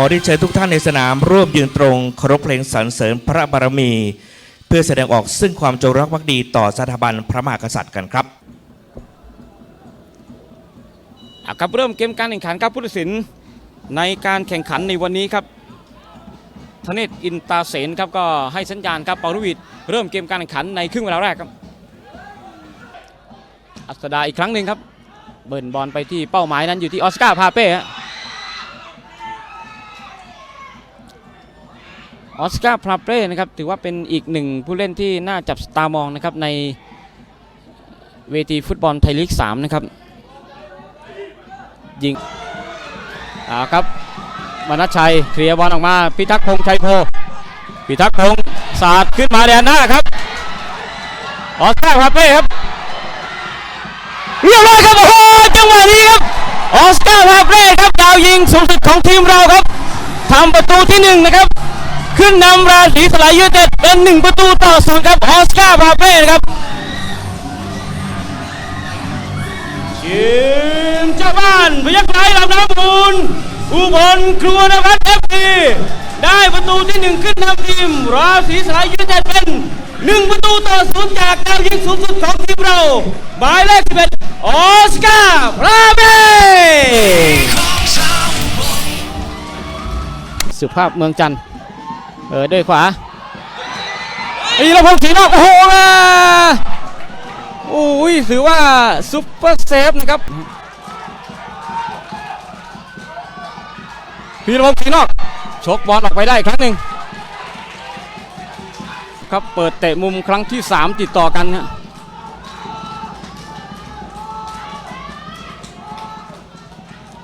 อได้เชิญทุกท่านในสนามร่วมยืนตรงเคารพเพลงสรรเสริญพระบารมี เพื่อแสดงออกซึ่งความจงรักภักดีต่อสถาบันพระมหากษัตริย์กันครับอะครับเริ่มเกมการแข่งขันครับผู้ตัดสินในการแข่งขันในวันนี้ครับธเนศอินตาเสนครับก็ให้สัญญาณครับเปารุวิทเริ่มเกมการแข่งขันในครึ่งเวลาแรกครับ อัสดาอีกครั้งหนึ่งครับ เบิร์นบอลไปที่เป้าหมายนั้นอยู่ที่ออสการ์พาเป้ฮะ ออสการ์พาเป้นะครับถือว่าเป็นอีกหนึ่งผู้เล่นที่น่าจับตามองนะครับในเวทีฟุตบอลไทยลีก3นะครับยิงอ่าครับมนัชชัยเคลียร์บอลออกมาพิทักษ์พงษ์ชัยโพพิทักษ์พงษ์สาดขึ้นมาแดนหน้าครับออสการ์พาเป้ครับเรียบร้อยครับโอ้โหจังหวะนี้ครับออสการ์พาเป้ครับดาวยิงสูงสุดของทีมเราครับทำประตูที่หนึ่งนะครับ ขึ้นนำราศีสลายยูไนเต็ดเป็นหนึ่งประตูต่อศูนย์ครับออสการ์พาเป้นะครับทีมเจ้าบ้านพยัคฆ์ไทยลำน้ำมูลอุบลครัวนภัสเอฟซีได้ประตูที่หนึ่งขึ้นนำทีมราศีสลายยูไนเต็ดเป็นหนึ่งประตูต่อศูนย์จากดาวยิงสูงสุดของทีมเราหมายเลขสิบเอ็ดออสการ์พราเบสุภาพเมืองจันทร์ เออด้วยขวาอีรพงศ์ศรีนอกโอ้โหอะโอ้ยถือว่าซุปเปอร์เซฟนะครับพีรพงศ์ศรีนอกชกบอลออกไปได้ครั้งหนึ่งครับเปิดเตะมุมครั้งที่ 3 ติดต่อกันฮะ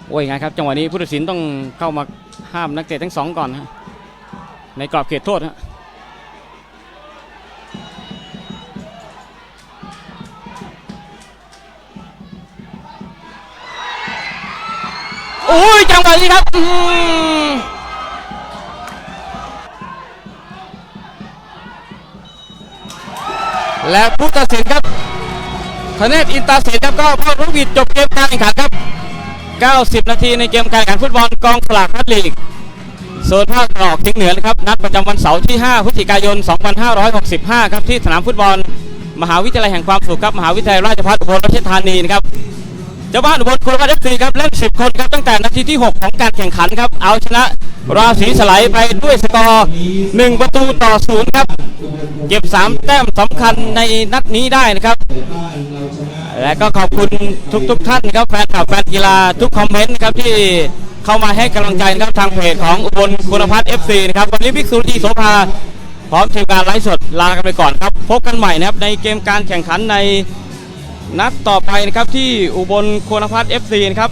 โอ้ยไงครับ จังหวะนี้ผู้ตัดสินต้องเข้ามาห้ามนักเตะทั้งสองก่อนฮะ ในกรอบเขตโทษฮะโอ้ยจังหวะนี้ครับและผู้ตัดสินครับธเนศอินตาเสนครับก็เข้ารุ่งวิดจบเกมการแข่งขันครับ 90 นาทีในเกมการแข่งขันฟุตบอลกองสลากพัดลีก โซนภาคตะวันออกเฉียงเหนือนะครับนัดประจำวันเสาร์ที่ 5 พฤศจิกายน 2565 ครับที่สนามฟุตบอล มหาวิทยาลัยแห่งความสุขครับมหาวิทยาลัยราชภัฏอุบลราชธานีนะครับเจ้าบ้านอุบลคุณวัฒน์เอฟซีครับเล่น 10 คนครับตั้งแต่นาทีที่ 6 ของการแข่งขันครับเอาชนะราศีสไลด์ไปด้วยสกอร์ 1 ประตูต่อศูนย์ครับ เก็บ 3 แต้มสำคัญในนัดนี้ได้นะครับและก็ขอบคุณทุกๆทท่านครับแฟนคลับแฟนกีฬาทุกคอมเมนต์ครับที่ เข้ามาให้กำลังใจนะครับทางเพจของอุบลคุณพัฒน์เอฟซีนะครับวันนี้พิกซูรีโสภาพร้อมทีมงานไลฟ์สดลากันไปก่อนครับ พบกันใหม่นะครับในเกมการแข่งขันในนัดต่อไปนะครับที่อุบลโคนพัฒน์เอฟซีนะครับ